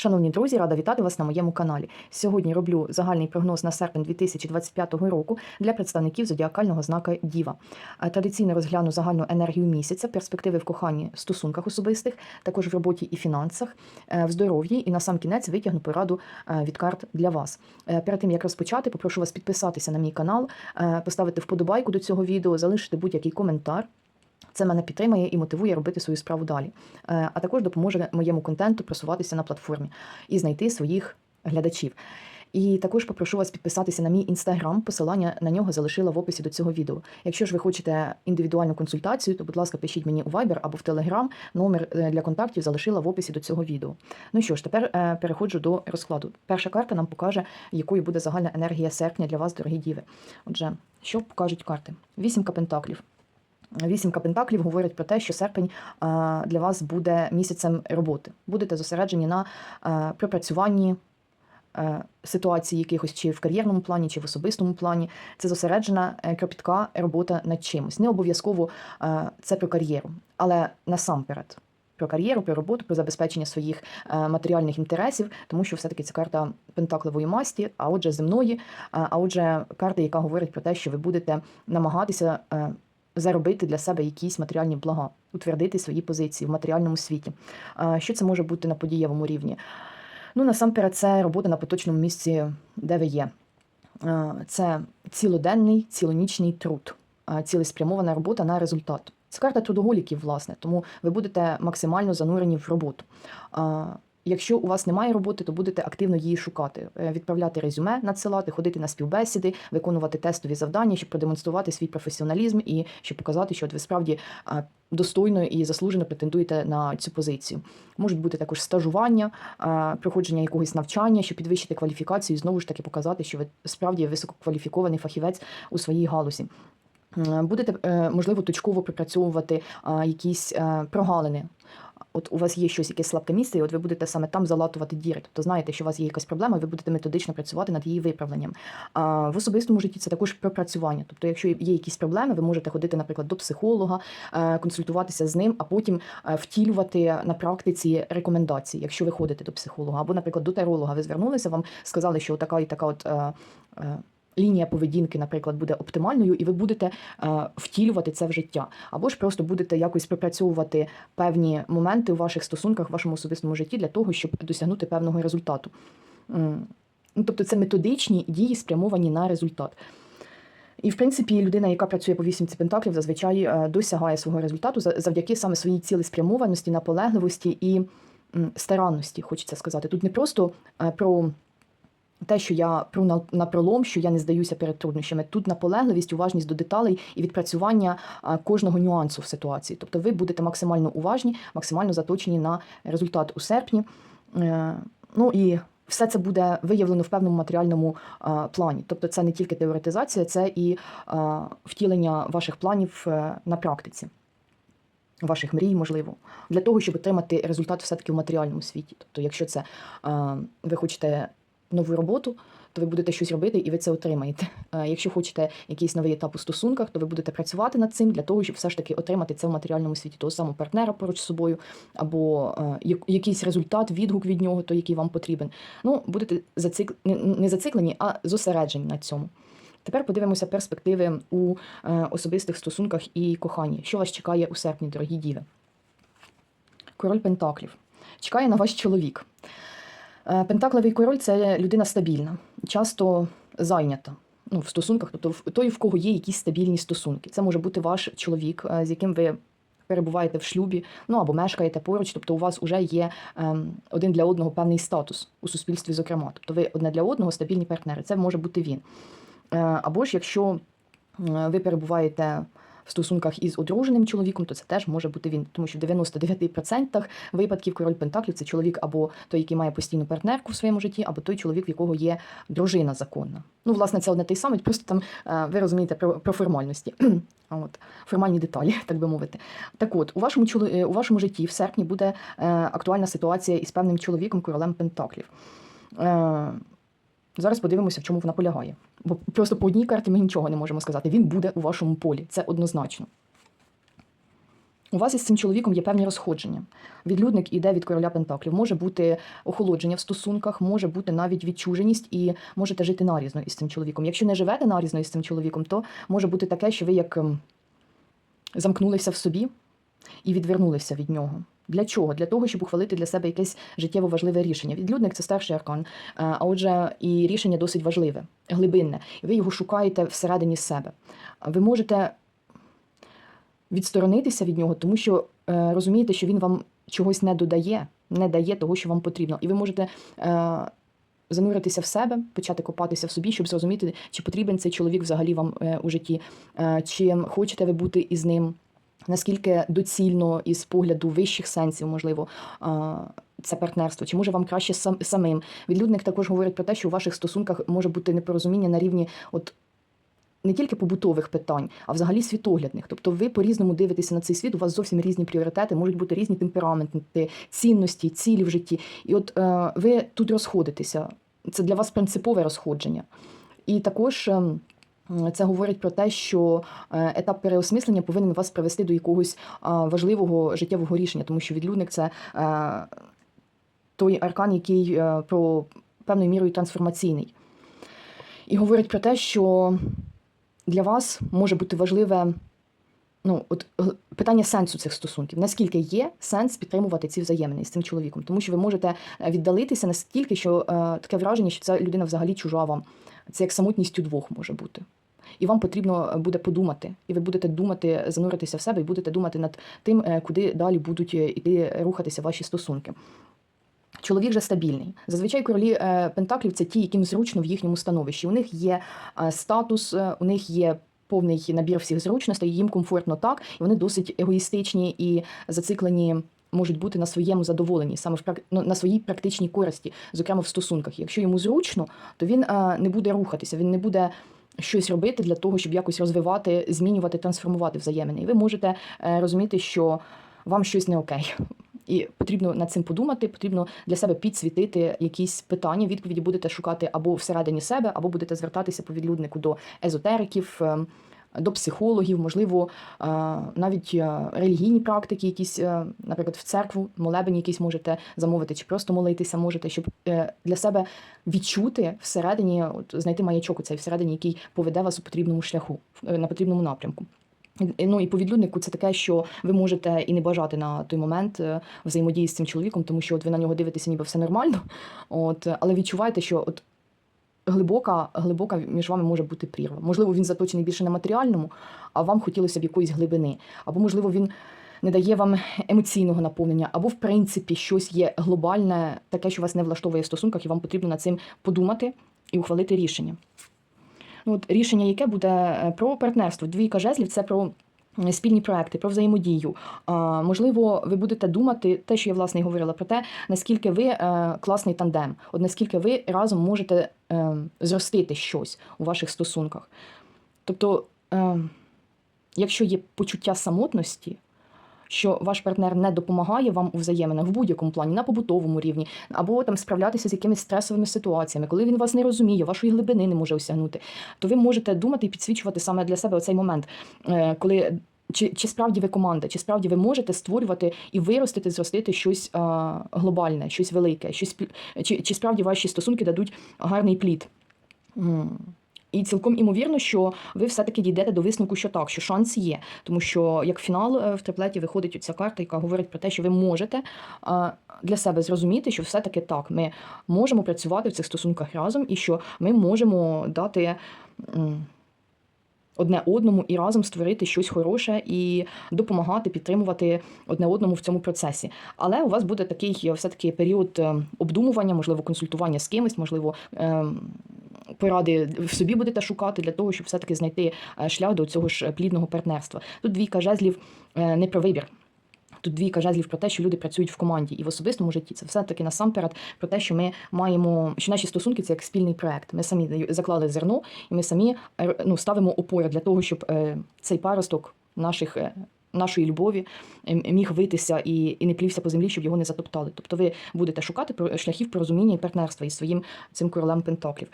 Шановні друзі, рада вітати вас на моєму каналі. Сьогодні роблю загальний прогноз на серпень 2025 року для представників зодіакального знака Діва. Е, Традиційно розгляну загальну енергію місяця, перспективи в коханні, стосунках особистих, також в роботі і фінансах, е, в здоров'ї. І на сам кінець витягну пораду е, від карт для вас. Перед тим як розпочати, попрошу вас підписатися на мій канал, поставити вподобайку до цього відео, залишити будь-який коментар. Це мене підтримує і мотивує робити свою справу далі. Е, А також допоможе моєму контенту просуватися на платформі і знайти своїх глядачів. І також попрошу вас підписатися на мій інстаграм. Посилання на нього залишила в описі до цього відео. Якщо ж ви хочете індивідуальну консультацію, то, будь ласка, пишіть мені у Viber або в Telegram. Номер е, для контактів залишила в описі до цього відео. Ну що ж, тепер е, переходжу до розкладу. Перша карта нам покаже, якою буде загальна енергія серпня для вас, дорогі діви. Отже, що покажуть карти? Вісімка пентаклів. Вісімка пентаклів говорить про те, що серпень для вас буде місяцем роботи. Будете зосереджені на пропрацюванні е, ситуації якихось чи в кар'єрному плані, чи в особистому плані. Це зосереджена е, кропітка робота над чимось. Не обов'язково е, це про кар'єру, але насамперед. Про кар'єру, про роботу, про забезпечення своїх е, матеріальних інтересів, тому що все-таки це карта пентакливої масті, а отже, земної, а, отже, карта, яка говорить про те, що ви будете намагатися е, заробити для себе якісь матеріальні блага, утвердити свої позиції в матеріальному світі. Що це може бути на подієвому рівні? Ну, насамперед, це робота на поточному місці, де ви є. Це цілоденний, цілонічний труд, цілеспрямована робота на результат. Це карта трудоголіків, власне, тому ви будете максимально занурені в роботу. Якщо у вас немає роботи, то будете активно її шукати, Е, відправляти резюме, надсилати, ходити на співбесіди, виконувати тестові завдання, щоб продемонструвати свій професіоналізм і щоб показати, що от ви справді достойно і заслужено претендуєте на цю позицію. Можуть бути також стажування, проходження якогось навчання, щоб підвищити кваліфікацію, і знову ж таки показати, що ви справді висококваліфікований фахівець у своїй галузі. Будете, е, можливо, точково пропрацьовувати а, якісь е, прогалини. От у вас є щось, якесь слабке місце, і от ви будете саме там залатувати діри. Тобто знаєте, що у вас є якась проблема, ви будете методично працювати над її виправленням. А в особистому житті це також пропрацювання. Тобто, якщо є якісь проблеми, ви можете ходити, наприклад, до психолога, е, консультуватися з ним, а потім е, втілювати на практиці рекомендації, якщо ви ходите до психолога, або, наприклад, до таролога, ви звернулися, вам сказали, що така і така от. Лінія поведінки, наприклад, буде оптимальною, і ви будете е, втілювати це в життя, або ж просто будете якось пропрацьовувати певні моменти у ваших стосунках, в вашому особистому житті для того, щоб досягнути певного результату. Ну, тобто це методичні дії, спрямовані на результат. І, в принципі, людина, яка працює по вісімці пентаклів, зазвичай е, досягає свого результату завдяки саме своїй цілеспрямованості, наполегливості і старанності, хочеться сказати. Тут не просто е, про те, що я пру на, на пролом, що я не здаюся перед труднощами. Тут наполегливість, уважність до деталей і відпрацювання а, кожного нюансу в ситуації. Тобто ви будете максимально уважні, максимально заточені на результат у серпні. Е, ну і все це буде виявлено в певному матеріальному а, плані. Тобто, це не тільки теоретизація, це і а, втілення ваших планів е, на практиці. Ваших мрій, можливо, для того, щоб отримати результат все-таки в матеріальному світі. Тобто, якщо це а, ви хочете нову роботу, то ви будете щось робити і ви це отримаєте. Е, Якщо хочете якийсь новий етап у стосунках, то ви будете працювати над цим для того, щоб все ж таки отримати це в матеріальному світі, того самого партнера поруч з собою, або е, якийсь результат, відгук від нього, той, який вам потрібен. Ну, будете зацик... не- зациклені, а зосереджені на цьому. Тепер подивимося перспективи у е, особистих стосунках і коханні. Що вас чекає у серпні, дорогі діви? Король Пентаклів. Чекає на ваш чоловік. Е, Пентаклевий король це людина стабільна, часто зайнята. Ну, в стосунках, тобто в- той, в кого є якісь стабільні стосунки. Це може бути ваш чоловік, е, з яким ви перебуваєте в шлюбі, ну або мешкаєте поруч, тобто у вас вже є ем, один для одного певний статус у суспільстві, зокрема. Тобто ви одне для одного стабільні партнери. Це може бути він. Е, Або ж якщо ви перебуваєте в стосунках із одруженим чоловіком, то це теж може бути він, тому що в 99% випадків король Пентаклів це чоловік або той, який має постійну партнерку в своєму житті, або той чоловік, в якого є дружина законна. Ну, власне, це одне той самий, просто там е, ви розумієте про, про формальності. От, формальні деталі, так би мовити. Так от, у вашому, чоло- е, у вашому житті в серпні буде е, актуальна ситуація із певним чоловіком, королем Пентаклів. Зараз подивимося, в чому вона полягає. Бо просто по одній карті ми нічого не можемо сказати. Він буде у вашому полі. Це однозначно. У вас із цим чоловіком є певні розходження. Відлюдник іде від короля Пентаклів. Може бути охолодження в стосунках, може бути навіть відчуженість, і можете жити нарізно із цим чоловіком. Якщо не живете нарізно із цим чоловіком, то може бути таке, що ви як ем, замкнулися в собі і відвернулися від нього. Для чого? Для того, щоб ухвалити для себе якесь життєво важливе рішення. Відлюдник це старший аркан, е, а отже, і рішення досить важливе, глибинне. І ви його шукаєте всередині себе. Ви можете відсторонитися від нього, тому що е, розумієте, що він вам чогось не додає, не дає того, що вам потрібно. І ви можете е, зануритися в себе, почати копатися в собі, щоб зрозуміти, чи потрібен цей чоловік взагалі вам у житті, чи хочете ви бути із ним. Наскільки доцільно із погляду вищих сенсів, можливо, це партнерство, чи може вам краще сам самим? Відлюдник також говорить про те, що у ваших стосунках може бути непорозуміння на рівні от не тільки побутових питань, а взагалі світоглядних. Тобто ви по-різному дивитеся на цей світ, у вас зовсім різні пріоритети, можуть бути різні темпераменти, цінності, цілі в житті. І от е, ви тут розходитеся. Це для вас принципове розходження. І також. е, це говорить про те, що е, етап переосмислення повинен вас привести до якогось важливого життєвого рішення, тому що відлюдник це е, той аркан, який е, про певною мірою трансформаційний. І говорить про те, що для вас може бути важливе ну, от, питання сенсу цих стосунків. Наскільки є сенс підтримувати ці взаємини з цим чоловіком? Тому що ви можете віддалитися настільки, що таке враження, що ця людина взагалі чужа вам. Це як самотність у двох може бути. І вам потрібно буде подумати, і ви будете думати, зануритися в себе, і будете думати над тим, е, куди далі будуть е, іти рухатися ваші стосунки. Чоловік же стабільний. Зазвичай королі е, Пентаклів це ті, яким зручно в їхньому становищі. У них є е, статус, е, у них є повний набір всіх зручностей, їм комфортно так, і вони досить егоїстичні і зациклені. Можуть бути на своєму задоволенні, саме в ну, на своїй практичній користі, зокрема в стосунках. Якщо йому зручно, то він е, не буде рухатися, він не буде щось робити для того, щоб якось розвивати, змінювати, трансформувати взаємини. І ви можете е, розуміти, що вам щось не окей. І потрібно над цим подумати, потрібно для себе підсвітити якісь питання. Відповіді будете шукати або всередині себе, або будете звертатися по відлюднику до езотериків, е, до психологів, можливо, е, навіть е, релігійні практики, якісь, е, наприклад, в церкву, молебені якісь можете замовити, чи просто молитися можете, щоб для себе відчути всередині, от знайти маячок у цей всередині, який поведе вас у потрібному шляху, на потрібному напрямку. Ну і по відлюднику це таке, що ви можете і не бажати на той момент взаємодії з цим чоловіком, тому що от ви на нього дивитеся, ніби все нормально. От, але відчуваєте, що от глибока, глибока між вами може бути прірва. Можливо, він заточений більше на матеріальному, а вам хотілося б якоїсь глибини. Або, можливо, він не дає вам емоційного наповнення, або, в принципі, щось є глобальне, таке, що вас не влаштовує в стосунках, і вам потрібно над цим подумати і ухвалити рішення. Ну, от рішення, яке буде е, про партнерство. Двійка жезлів це про спільні проекти, про взаємодію. Можливо, ви будете думати те, що я власне і говорила, про те, наскільки ви е, класний тандем, от наскільки ви разом можете е, зростити щось у ваших стосунках. Тобто, е, якщо є почуття самотності, що ваш партнер не допомагає вам у взаєминах в будь-якому плані, на побутовому рівні, або там справлятися з якимись стресовими ситуаціями, коли він вас не розуміє, вашої глибини не може осягнути, то ви можете думати і підсвічувати саме для себе оцей момент, коли. Чи, чи справді ви команда, чи справді ви можете створювати і виростити, зростити щось а, глобальне, щось велике, щось чи, чи справді ваші стосунки дадуть гарний плід? М. І цілком імовірно, що ви все-таки дійдете до висновку, що так, що шанс є. Тому що як фінал е, в триплеті виходить ця карта, яка говорить про те, що ви можете для себе зрозуміти, що все-таки так, ми можемо працювати в цих стосунках разом, і що ми можемо дати. Одне одному і разом створити щось хороше і допомагати, підтримувати одне одному в цьому процесі. Але у вас буде такий е, все-таки період е, обдумування, можливо, консультування з кимось, можливо, ем, поради в собі будете шукати для того, щоб все-таки знайти е, шлях до цього ж плідного партнерства. Тут двійка жезлів е, не про вибір. Тут двійка жезлів про те, що люди працюють в команді і в особистому житті. Це все таки насамперед про те, що ми маємо, що наші стосунки це як спільний проект. Ми самі заклали зерно, і ми самі е, ну, ставимо опори для того, щоб е, цей паросток наших. е, Нашої любові е, міг витися і, і не плівся по землі, щоб його не затоптали. Тобто ви будете шукати шляхів порозуміння і партнерства із своїм цим королем Пентаклів.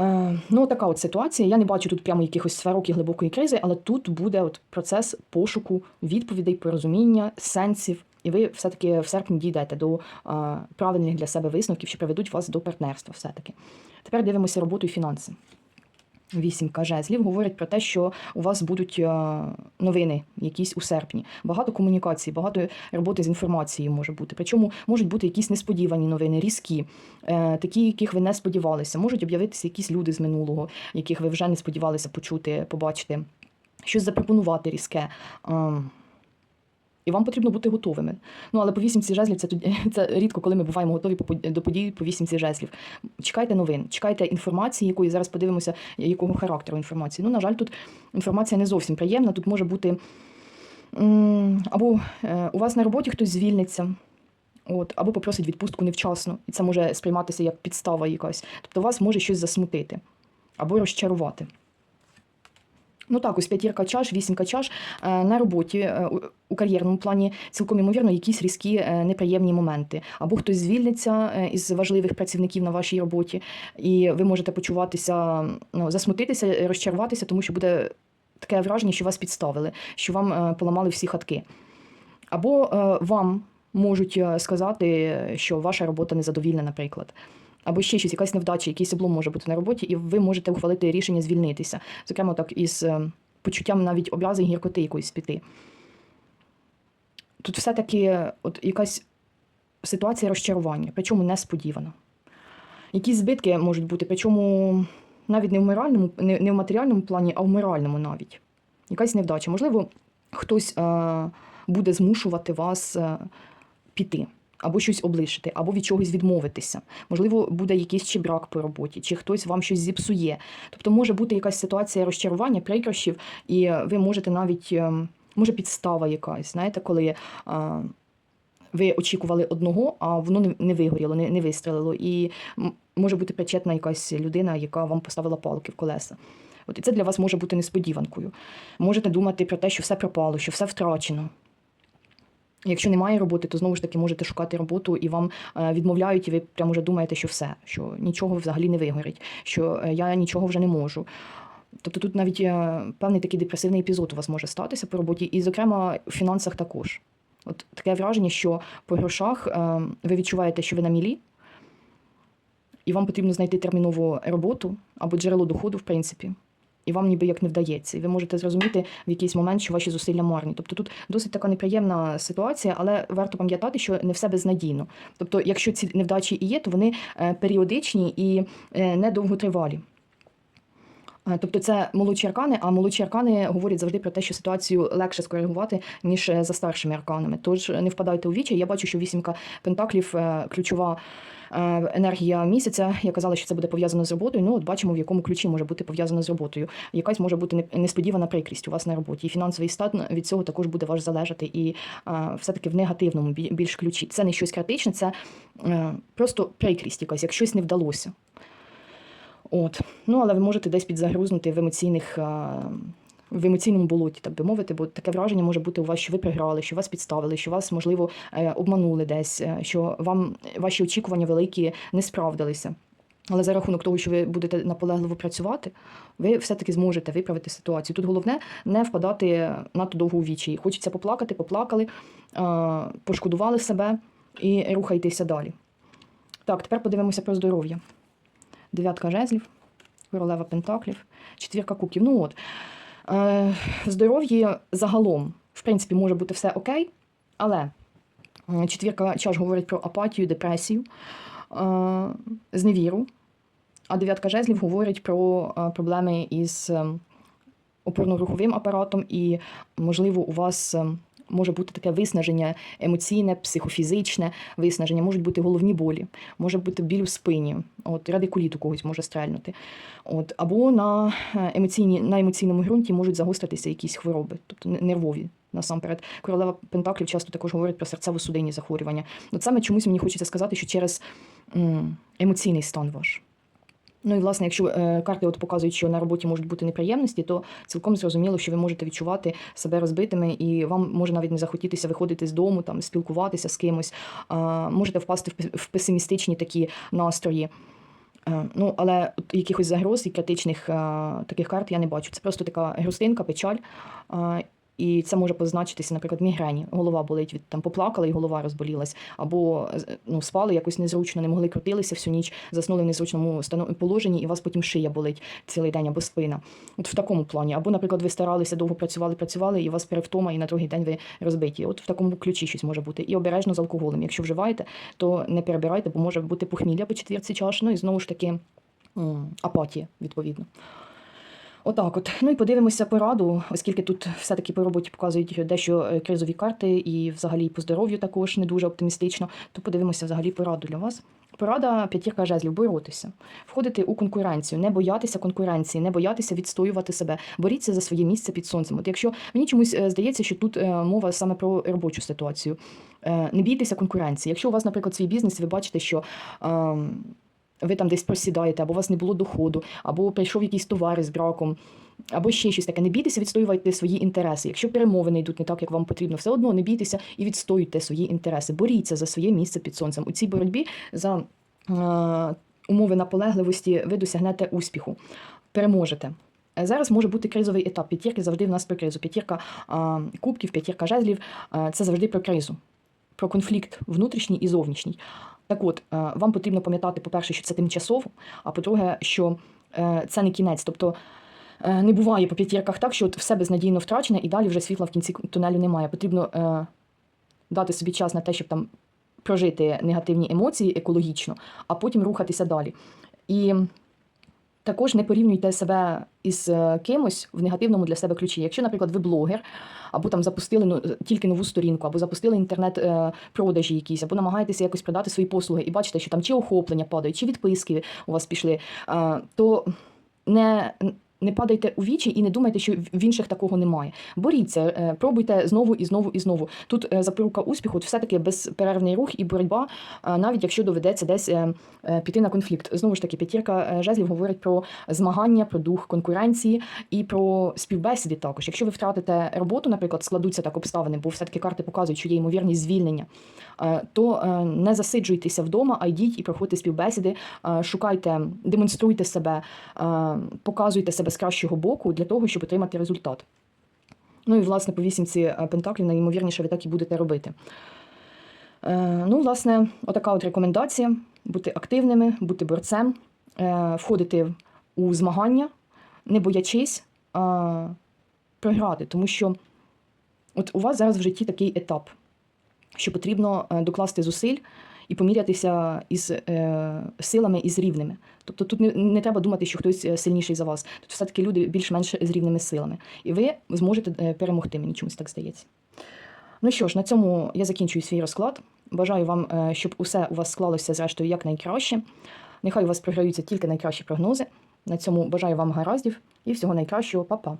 Е, ну, така от ситуація. Я не бачу тут прямо якихось сварок і глибокої кризи, але тут буде от процес пошуку відповідей, порозуміння, сенсів, і ви все-таки в серпні дійдете до е, правильних для себе висновків, що приведуть вас до партнерства. Все-таки. Тепер дивимося роботу і фінанси. Вісімка жезлів говорить про те, що у вас будуть е, новини якісь у серпні. Багато комунікації, багато роботи з інформацією може бути. Причому можуть бути якісь несподівані новини, різкі, е, такі, яких ви не сподівалися. Можуть об'явитися якісь люди з минулого, яких ви вже не сподівалися почути, побачити, щось запропонувати різке. І вам потрібно бути готовими. Ну але по вісімці жезлів це це рідко, коли ми буваємо готові до подій по вісімці жезлів. Чекайте новин, чекайте інформації, якої зараз подивимося, якого характеру інформації. Ну, на жаль, тут інформація не зовсім приємна. Тут може бути або е, у вас на роботі хтось звільниться. От, або попросить відпустку невчасно, і це може сприйматися як підстава якась. Тобто вас може щось засмутити або розчарувати. Ну так, ось п'ятірка чаш, вісімка чаш е, на роботі е, у- кар'єрному плані цілком ймовірно якісь різкі е, неприємні моменти. Або хтось звільниться із важливих працівників на вашій роботі, і ви можете почуватися, ну, засмутитися, розчаруватися, тому що буде таке враження, що вас підставили, що вам поламали всі хатки. Або вам можуть сказати, що ваша робота незадовільна, наприклад. Або ще щось, якась невдача, якийсь облом може бути на роботі, і ви можете ухвалити рішення звільнитися. Зокрема, так із е, почуттям навіть образи гіркоти якоїсь піти. Тут все-таки от якась ситуація розчарування, причому несподівана. Якісь збитки можуть бути, причому навіть не в моральному, не, не в матеріальному плані, а в моральному навіть. Якась невдача. Можливо, хтось е, буде змушувати вас е, піти. Або щось облишити, або від чогось відмовитися. Можливо, буде якийсь чи брак по роботі, чи хтось вам щось зіпсує. Тобто може бути якась ситуація розчарування, прикрощів, і ви можете навіть, е, може, підстава якась, знаєте, коли е, ви очікували одного, а воно не- вигоріло, не вистрелило. І може бути причетна якась людина, яка вам поставила палки в колеса. От і це для вас може бути несподіванкою. Можете думати про те, що все пропало, що все втрачено. Якщо немає роботи, то знову ж таки можете шукати роботу і вам е, відмовляють, і ви прямо вже думаєте, що все, що нічого взагалі не вигорить, що е, я нічого вже не можу. Тобто тут навіть е, певний такий депресивний епізод у вас може статися по роботі, і, зокрема, в фінансах також. От таке враження, що по грошах ви відчуваєте, що ви на мілі, і вам потрібно знайти термінову роботу або джерело доходу, в принципі. І вам ніби як не вдається. І ви можете зрозуміти в якийсь момент, що ваші зусилля марні. Тобто тут досить така неприємна ситуація, але варто пам'ятати, що не все безнадійно. Тобто, якщо ці невдачі і є, то вони е, періодичні і е, недовготривалі. Тобто це молодші аркани, а молодші аркани говорять завжди про те, що ситуацію легше скоригувати, ніж е, за старшими арканами. Тож не впадайте у вічі. Я бачу, що вісімка пентаклів е, ключова е, енергія місяця. Я казала, що це буде пов'язано з роботою. Ну, от бачимо, в якому ключі може бути пов'язано з роботою. Якась може бути несподівана прикрість у вас на роботі. І фінансовий стан від цього також буде ваш залежати. І все-таки в негативному більш ключі. Це не щось критичне, це просто прикрість якась, як щось не вдалося. От. Ну, але ви можете десь підзагрузнути в емоційних. е, В емоційному болоті, так би мовити, бо таке враження може бути у вас, що ви програли, що вас підставили, що вас, можливо, е, обманули десь, е, що вам ваші очікування великі не справдилися. Але за рахунок того, що ви будете наполегливо працювати, ви все-таки зможете виправити ситуацію. Тут головне не впадати надто довго у вічі. Хочеться поплакати, поплакали, пошкодували себе і рухайтеся далі. Так, тепер подивимося про здоров'я. Дев'ятка жезлів, королева пентаклів, четвірка кубків. Ну от, е, в здоров'ї загалом, в принципі, може бути все окей, але е, четвірка чаш говорить про апатію, депресію, е, зневіру, а дев'ятка жезлів говорить про проблеми із опорно-руховим апаратом, і, можливо, у вас. Може бути таке виснаження емоційне, психофізичне виснаження, можуть бути головні болі, може бути біль у спині, от радикуліт у когось може стрельнути. От, або на е, емоційні, на емоційному ґрунті можуть загостритися якісь хвороби, тобто нервові. Насамперед, королева Пентаклів часто також говорить про серцево-судинні захворювання. От саме чомусь мені хочеться сказати, що через емоційний стан ваш. Ну і власне, якщо е, карти от показують, що на роботі можуть бути неприємності, то цілком зрозуміло, що ви можете відчувати себе розбитими, і вам може навіть не захотітися виходити з дому, там спілкуватися з кимось. Можете впасти в песимістичні такі настрої. Е, Ну, але якихось загроз і критичних е, таких карт я не бачу. Це просто така грустинка, печаль. І це може позначитися, наприклад, мігрені. Голова болить від там поплакала і голова розболілась, або ну, спали якось незручно, не могли крутилися всю ніч, заснули в незручному положенні, і у вас потім шия болить цілий день або спина. От в такому плані. Або, наприклад, ви старалися, довго працювали, працювали, і у вас перевтома, і на другий день ви розбиті. От в такому ключі щось може бути. І обережно з алкоголем. Якщо вживаєте, то не перебирайте, бо може бути похмілля по четвірці чаш, ну і знову ж таки апатія, відповідно. Отак, от. Ну і подивимося пораду, оскільки тут все-таки по роботі показують дещо е, кризові карти, і взагалі по здоров'ю також не дуже оптимістично. То подивимося взагалі пораду для вас. Порада п'ятірка жезлів боротися, входити у конкуренцію, не боятися конкуренції, не боятися відстоювати себе. Боріться за своє місце під сонцем. От якщо мені чомусь е, здається, що тут е, мова саме про робочу ситуацію. Не бійтеся конкуренції. Якщо у вас, наприклад, свій бізнес, ви бачите, що. Ви там десь просідаєте, або у вас не було доходу, або прийшов якийсь товар з браком, або ще щось таке. Не бійтеся відстоювати свої інтереси. Якщо перемовини йдуть не так, як вам потрібно, все одно не бійтеся і відстоюйте свої інтереси. Боріться за своє місце під сонцем. У цій боротьбі за е, умови наполегливості ви досягнете успіху, переможете. Е, Зараз може бути кризовий етап. П'ятірки завжди в нас про кризу. П'ятірка а, кубків, п'ятірка жезлів е, це завжди про кризу, про конфлікт внутрішній і зовнішній. Так от, е, вам потрібно пам'ятати, по-перше, що це тимчасово, а по-друге, що е, це не кінець. Тобто е, не буває по п'ятірках так, що от все безнадійно втрачене і далі вже світла в кінці тунелю немає. Потрібно дати собі час на те, щоб там прожити негативні емоції екологічно, а потім рухатися далі. І також не порівнюйте себе із е, кимось в негативному для себе ключі. Якщо, наприклад, ви блогер, або там запустили ну, тільки нову сторінку, або запустили інтернет-продажі якісь, або намагаєтеся якось продати свої послуги, і бачите, що там чи охоплення падають, чи відписки у вас пішли, е, то не. Не падайте у вічі і не думайте, що в інших такого немає. Боріться, е, пробуйте знову і знову і знову. Тут е, запорука успіху, от все-таки безперервний рух і боротьба, е, навіть якщо доведеться десь піти на конфлікт. Знову ж таки, п'ятірка жезлів говорить про змагання, про дух конкуренції і про співбесіди також. Якщо ви втратите роботу, наприклад, складуться так обставини, бо все-таки карти показують, що є ймовірність звільнення, то не засиджуйтеся вдома, а йдіть і проходьте співбесіди, шукайте, демонструйте себе, показуйте себе з кращого боку для того, щоб отримати результат. Ну і власне по вісімці е, пентаклів найімовірніше ви так і будете робити. Е, Ну, власне, отака от рекомендація: бути активними, бути борцем, е, входити у змагання, не боячись програти. Тому що от у вас зараз в житті такий етап, що потрібно докласти зусиль і помірятися із е, силами і з рівними. Тобто тут не, не треба думати, що хтось е, сильніший за вас. Тут все-таки люди більш-менш з рівними силами. І ви зможете е, перемогти, мені чомусь так здається. Ну що ж, на цьому я закінчую свій розклад. Бажаю вам, е, щоб усе у вас склалося зрештою якнайкраще. Нехай у вас програються тільки найкращі прогнози. На цьому бажаю вам гараздів і всього найкращого, Па-па.